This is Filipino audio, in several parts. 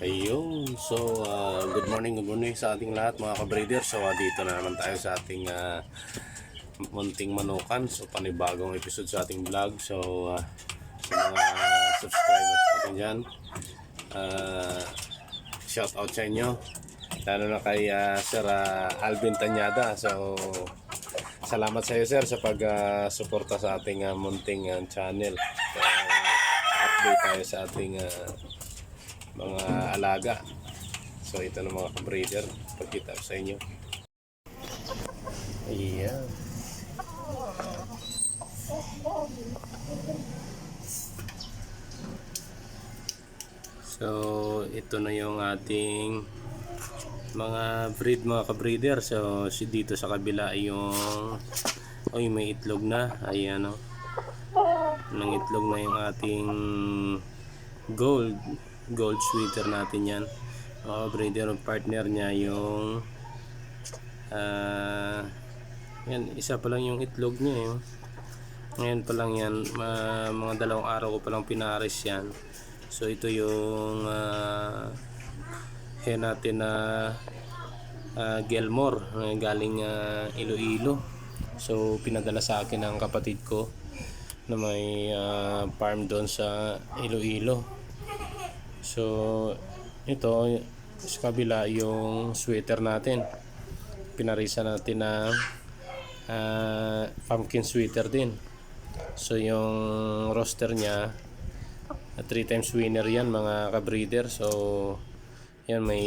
Ayun. So, uh, good morning, good morning sa ating lahat mga kabreeder. So, uh, dito na naman tayo sa ating uh, munting manukan. So, panibagong episode sa ating vlog. So, uh, sa mga subscribers natin dyan, uh, shout out sa inyo. Lalo na kay uh, Sir uh, Alvin Tanyada. So, salamat sa iyo Sir sa pag-suporta sa ating uh, munting uh, channel. So, update tayo sa ating uh, mga alaga. So ito ng mga breeder pagkita sa inyo. Ayan. So ito na yung ating mga breed mga ka-breeder. So si dito sa kabila ay yung Oy, may itlog na. Ayan o. Nang itlog na yung ating gold gold sweater natin yan. Mga breeder ng partner niya yung ah yan isa pa lang yung itlog niya yun. ngayon pa lang yan ma- mga dalawang araw ko pa lang pinaris yan. So ito yung uh, hen natin na uh, Gelmore uh, galing ah, Iloilo. So pinadala sa akin ng kapatid ko na may ah, farm doon sa Iloilo So, ito sa kabila yung sweater natin. Pinarisa natin ng ah, pumpkin sweater din. So, yung roster niya, 3 times winner yan mga ka-breeder. So, yan may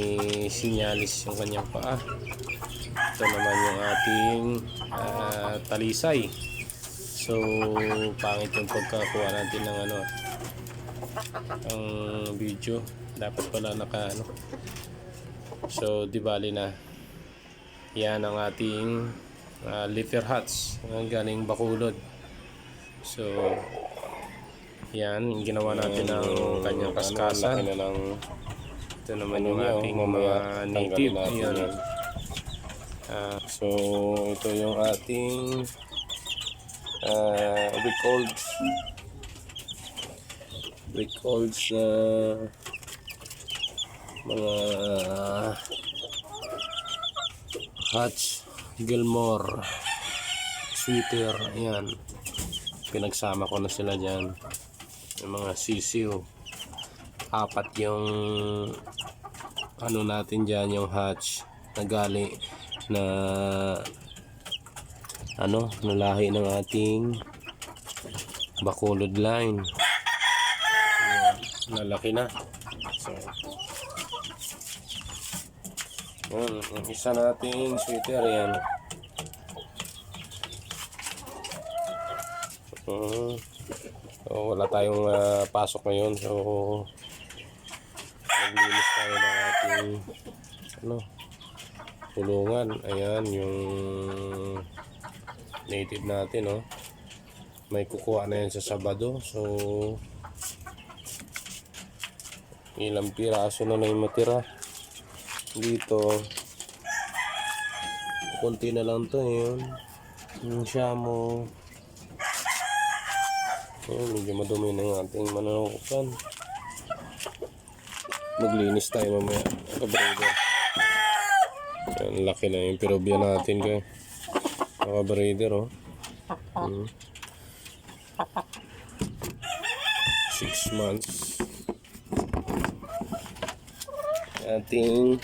sinyalis yung kanyang paa. Ito naman yung ating ah, talisay. So, pangit yung pagkakuha natin ng ano, ang video dapat pala naka ano. So di bali na yan ang ating uh, liver huts ang galing bakulod so yan yung ginawa natin ng kanyang kaskasan. ito naman yung ating mga native. yan. Ah, so ito yung ating uh, recalls na mga Hutch Gilmore. Sweater ayan. Pinagsama ko na sila dyan. Yung mga sisiw. Apat yung ano natin dyan yung hatch na gali na ano nalahi ng ating bakulod line lalaki na. So yun ang isa nating sweater yan uh, so wala tayong ah, pasok ngayon. So naglinis tayo ng ating ano tulungan ayan yung native natin oh. May kukuha na yan sa Sabado. So ilang piraso na lang matira. Dito konti na lang to yun. Yung shamo. Yun medyo madumi na yung ating mananukan maglinis tayo mamaya. Kabrader yan laki na yung pirobya natin kay kabrader oh. Hmm. six months ating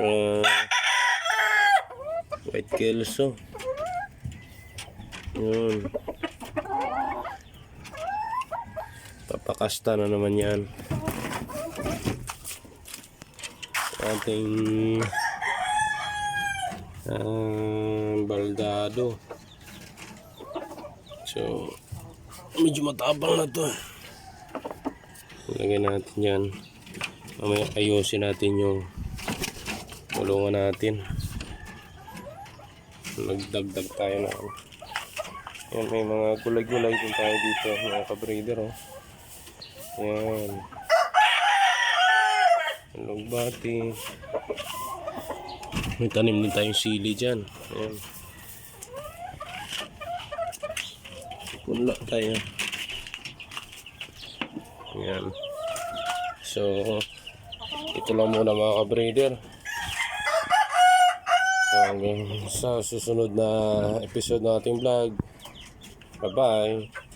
uh, white kelso. Yun. Papakasta na naman yan. Ating uh, baldado. So medyo matabang na to. Lagay natin yan mamaya ayusin natin yung tulungan natin. Nagdagdag tayo na ano. yan may mga gulay-gulay din tayo dito mga kabreeder oh. Yan lugbati may tanim din tayong sili dyan. Yan punla tayo. Yan So, ito lang muna mga ka-breeder. Hanggang sa susunod na episode ng ating vlog. Bye-bye.